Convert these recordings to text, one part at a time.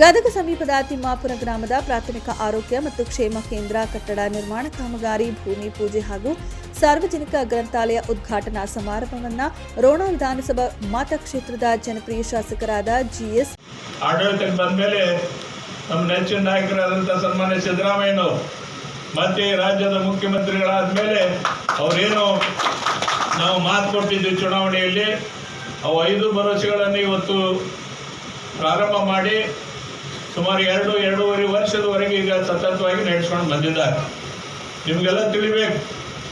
ಗದಗ ಸಮೀಪದ ತಿಮ್ಮಾಪುರ ಗ್ರಾಮದ ಪ್ರಾಥಮಿಕ ಆರೋಗ್ಯ ಮತ್ತು ಕ್ಷೇಮ ಕೇಂದ್ರ ಕಟ್ಟಡ ನಿರ್ಮಾಣ ಕಾಮಗಾರಿ, ಭೂಮಿ ಪೂಜೆ ಹಾಗೂ ಸಾರ್ವಜನಿಕ ಗ್ರಂಥಾಲಯ ಉದ್ಘಾಟನಾ ಸಮಾರಂಭವನ್ನ ರೋಣ ವಿಧಾನಸಭಾ ಮತಕ್ಷೇತ್ರದ ಜನಪ್ರಿಯ ಶಾಸಕರಾದ ಜಿಎಸ್. ಆಡಳಿತಕ್ಕೆ ಬಂದಮೇಲೆ ನಮ್ಮ ನೆಚ್ಚಿನ ನಾಯಕರಾದಂಥ ಸನ್ಮಾನ್ಯ ಮತ್ತೆ ರಾಜ್ಯದ ಮುಖ್ಯಮಂತ್ರಿಗಳಾದ ಮೇಲೆ ಅವರೇನು ನಾವು ಮಾತು ಕೊಟ್ಟಿದ್ವಿ ಚುನಾವಣೆಯಲ್ಲಿ, ಅವು ಐದು ಭರವಸೆಗಳನ್ನು ಇವತ್ತು ಪ್ರಾರಂಭ ಮಾಡಿ ಸುಮಾರು ಎರಡು, ಎರಡೂವರೆ ವರ್ಷದವರೆಗೆ ಈಗ ಸತತವಾಗಿ ನಡೆಸ್ಕೊಂಡು ಬಂದಿದ್ದಾರೆ. ನಿಮಗೆಲ್ಲ ತಿಳಿಬೇಕು,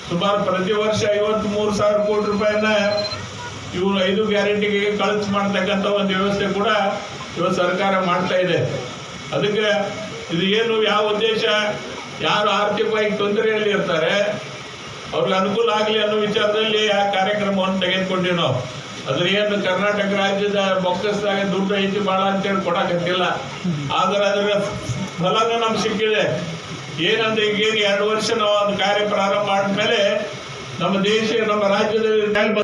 ಸುಮಾರು ಪ್ರತಿ ವರ್ಷ ಐವತ್ತ್ಮೂರು ಸಾವಿರ ಕೋಟಿ ರೂಪಾಯಿನ ಇವರು ಐದು ಗ್ಯಾರಂಟಿಗೆ ಖರ್ಚು ಮಾಡ್ತಕ್ಕಂಥ ಒಂದು ವ್ಯವಸ್ಥೆ ಕೂಡ ಇವತ್ತು ಸರ್ಕಾರ ಮಾಡ್ತಾ ಇದೆ. ಅದಕ್ಕೆ ಇದು ಏನು, ಯಾವ ಉದ್ದೇಶ, ಯಾರು ಆರ್ಥಿಕವಾಗಿ ತೊಂದರೆಯಲ್ಲಿ ಇರ್ತಾರೆ, ಅವ್ರಿಗೆ ಅನುಕೂಲ ಆಗಲಿ ಅನ್ನೋ ವಿಚಾರದಲ್ಲಿ ಆ ಕಾರ್ಯಕ್ರಮವನ್ನು ತೆಗೆದುಕೊಂಡಿವಿ ನಾವು. ಅದ್ರ ಏನು ಕರ್ನಾಟಕ ರಾಜ್ಯದ ಬೊಕ್ಕಸದಾಗ ದುಡ್ಡು ಐತಿ ಭಾಳ ಅಂತೇಳಿ ಕೊಡಕತ್ತಿಲ್ಲ. ಆದ್ರೆ ಅದರ ಫಲನೂ ನಮ್ಗೆ ಸಿಕ್ಕಿದೆ. ಏನಂದ್ರೆ ಈಗ ಏನು ಎರಡು ವರ್ಷ ನಾವು ಅದು ಕಾರ್ಯ ಪ್ರಾರಂಭ ಮಾಡಿದ್ಮೇಲೆ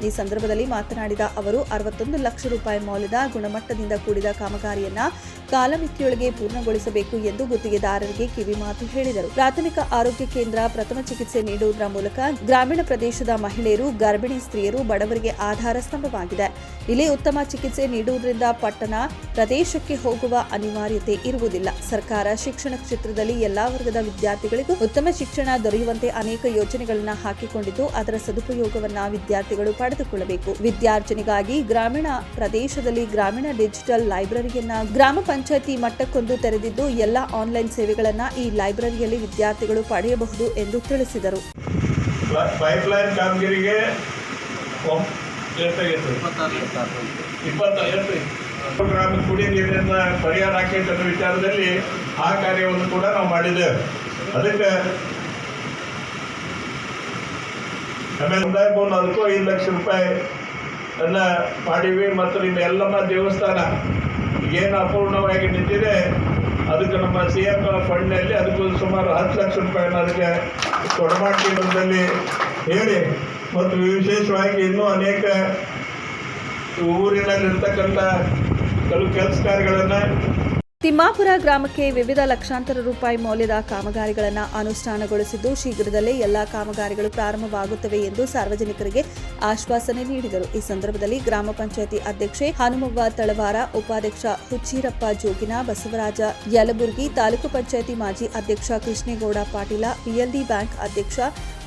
ಈ ಸಂದರ್ಭದಲ್ಲಿ ಮಾತನಾಡಿದ ಅವರು, ಅರವತ್ತೊಂದು ಲಕ್ಷ ರೂಪಾಯಿ ಮೌಲ್ಯದ ಗುಣಮಟ್ಟದಿಂದ ಕೂಡಿದ ಕಾಮಗಾರಿಯನ್ನ ಕಾಲಮಿತಿಯೊಳಗೆ ಪೂರ್ಣಗೊಳಿಸಬೇಕು ಎಂದು ಗುತ್ತಿಗೆದಾರರಿಗೆ ಕಿವಿಮಾತು ಹೇಳಿದರು. ಪ್ರಾಥಮಿಕ ಆರೋಗ್ಯ ಕೇಂದ್ರ ಪ್ರಥಮ ಚಿಕಿತ್ಸೆ ನೀಡುವುದರ ಮೂಲಕ ಗ್ರಾಮೀಣ ಪ್ರದೇಶದ ಮಹಿಳೆಯರು, ಗರ್ಭಿಣಿ ಸ್ತ್ರೀಯರು ಬಡವರಿಗೆ ಆಧಾರ ಸ್ತಂಭವಾಗಿದೆ. ಇಲ್ಲಿ ಉತ್ತಮ ಚಿಕಿತ್ಸೆ ನೀಡುವುದರಿಂದ ಪಟ್ಟಣ ಪ್ರದೇಶಕ್ಕೆ ಹೋಗುವ ಅನಿವಾರ್ಯತೆ ಇರುವುದಿಲ್ಲ. ಸರ್ಕಾರ ಶಿಕ್ಷಣ ಕ್ಷೇತ್ರದಲ್ಲಿ ಎಲ್ಲಾ ವರ್ಗದ ವಿದ್ಯಾರ್ಥಿಗಳಿಗೂ ಉತ್ತಮ ಶಿಕ್ಷಣ ದೊರೆಯುವಂತೆ ಅನೇಕ ಯೋಜನೆಗಳನ್ನು ಹಾಕಿಕೊಂಡಿದ್ದು ಅದರ ಸದುಪಯೋಗವನ್ನು ವಿದ್ಯಾರ್ಥಿಗಳು ಪಡೆದುಕೊಳ್ಳಬೇಕು. ವಿದ್ಯಾರ್ಜನೆಗಾಗಿ ಗ್ರಾಮೀಣ ಪ್ರದೇಶದಲ್ಲಿ ಗ್ರಾಮೀಣ ಡಿಜಿಟಲ್ ಲೈಬ್ರರಿಯನ್ನ ಗ್ರಾಮ ಪಂಚಾಯತಿ ಮಟ್ಟಕ್ಕೊಂದು ತೆರೆದಿದ್ದು ಎಲ್ಲ ಆನ್ಲೈನ್ ಸೇವೆಗಳನ್ನ ಈ ಲೈಬ್ರರಿಯಲ್ಲಿ ವಿದ್ಯಾರ್ಥಿಗಳು ಪಡೆಯಬಹುದು ಎಂದು ತಿಳಿಸಿದರು. ಪರಿಹಾರ ಹಾಕಿ ವಿಚಾರದಲ್ಲಿ ಆ ಕಾರ್ಯವನ್ನು ಕೂಡ ನಾವು ಮಾಡಿದ್ದೇವೆ. ಅದಕ್ಕೆ ಆಮೇಲೆ ಅದಕ್ಕೂ ಐದು ಲಕ್ಷ ರೂಪಾಯಿ. ಅನ್ನ ಮಾಡೀವಿ ಮತ್ತು ನಿಮ್ಮ ಎಲ್ಲಮ್ಮ ದೇವಸ್ಥಾನ ಏನು ಅಪೂರ್ಣವಾಗಿ ನಿಂತಿದೆ, ಅದಕ್ಕೆ ನಮ್ಮ ಸಿ ಎಂ ಫಂಡ್ನಲ್ಲಿ ಅದಕ್ಕೂ ಸುಮಾರು ಹತ್ತು ಲಕ್ಷ ರೂಪಾಯಿ ಅದಕ್ಕೆ ಕೊಡಮಾಡ್ತೀವಿ ಹೇಳಿ. ಮತ್ತು ವಿಶೇಷವಾಗಿ ಇನ್ನೂ ಅನೇಕ ಊರಿನಲ್ಲಿರ್ತಕ್ಕಂಥ ಕೆಲವು ಕೆಲಸ ಕಾರ್ಯಗಳನ್ನು ತಿಮ್ಮಾಪುರ ಗ್ರಾಮಕ್ಕೆ ವಿವಿಧ ಲಕ್ಷಾಂತರ ರೂಪಾಯಿ ಮೌಲ್ಯದ ಕಾಮಗಾರಿಗಳನ್ನು ಅನುಷ್ಠಾನಗೊಳಿಸಿದ್ದು, ಶೀಘ್ರದಲ್ಲೇ ಎಲ್ಲಾ ಕಾಮಗಾರಿಗಳು ಪ್ರಾರಂಭವಾಗುತ್ತವೆ ಎಂದು ಸಾರ್ವಜನಿಕರಿಗೆ ಆಶ್ವಾಸನೆ ನೀಡಿದರು. ಈ ಸಂದರ್ಭದಲ್ಲಿ ಗ್ರಾಮ ಪಂಚಾಯತಿ ಅಧ್ಯಕ್ಷೆ ಹನುಮವ್ವ ತಳವಾರ, ಉಪಾಧ್ಯಕ್ಷ ಹುಚ್ಚೀರಪ್ಪ ಜೋಗಿನ, ಬಸವರಾಜ ಯಲಬುರ್ಗಿ ತಾಲೂಕು ಪಂಚಾಯತಿ ಮಾಜಿ ಅಧ್ಯಕ್ಷ ಕೃಷ್ಣೇಗೌಡ ಪಾಟೀಲ, ಪಿಎಲ್ಡಿ ಬ್ಯಾಂಕ್ ಅಧ್ಯಕ್ಷ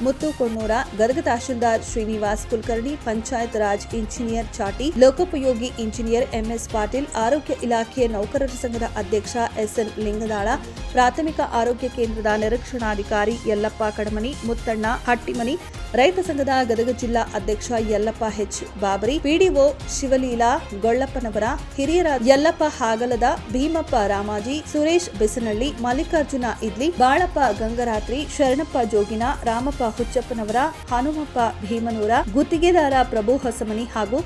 ಮುತ್ತು ಕೊಣ್ಣೂರ, ಗದಗ ತಹಶೀಲ್ದಾರ್ ಶ್ರೀನಿವಾಸ್ ಕುಲಕರ್ಣಿ, ಪಂಚಾಯತ್ ರಾಜ್ ಇಂಜಿನಿಯರ್ ಚಾಟಿ, ಲೋಕೋಪಯೋಗಿ ಇಂಜಿನಿಯರ್ ಎಂಎಸ್ ಪಾಟೀಲ್, ಆರೋಗ್ಯ ಇಲಾಖೆ ನೌಕರರ ಸಂಘದ ಅಧ್ಯಕ್ಷ ಎಸ್ಎನ್ ಲಿಂಗದಾಳ, ಪ್ರಾಥಮಿಕ ಆರೋಗ್ಯ ಕೇಂದ್ರದ ನಿರೀಕ್ಷಣಾಧಿಕಾರಿ ಯಲ್ಲಪ್ಪ ಕಡಮನಿ, ಮುತ್ತಣ್ಣ ಹಟ್ಟಿಮನಿ ರೈತ ಸಂಘದ ಗದಗ ಜಿಲ್ಲಾ ಅಧ್ಯಕ್ಷ ಯಲ್ಲಪ್ಪ ಹೆಚ್ ಬಾಬರಿ, ಪಿಡಿಒ ಶಿವಲೀಲಾ ಗೊಳ್ಳಪ್ಪನವರ, ಹಿರಿಯರ ಯಲ್ಲಪ್ಪ ಹಾಗಲದ ಭೀಮಪ್ಪ ರಾಮಾಜಿ, ಸುರೇಶ್ ಬೆಸನಳ್ಳಿ, ಮಲ್ಲಿಕಾರ್ಜುನ ಇದ್ಲಿ, ಬಾಳಪ್ಪ ಗಂಗರಾತ್ರಿ, ಶರಣಪ್ಪ ಜೋಗಿನ, ರಾಮಪ್ಪ ಹುಚ್ಚಪ್ಪನವರ, ಹನುಮಪ್ಪ ಭೀಮನೂರ, ಗುತ್ತಿಗೆದಾರ ಪ್ರಭು ಹೊಸಮನಿ ಹಾಗೂ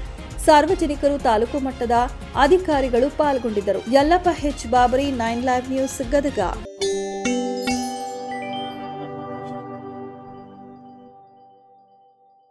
ಸಾರ್ವಜನಿಕರು ತಾಲೂಕು ಮಟ್ಟದ ಅಧಿಕಾರಿಗಳು ಪಾಲ್ಗೊಂಡಿದ್ದರು. Yallappa H Babari, nine live news Gadag.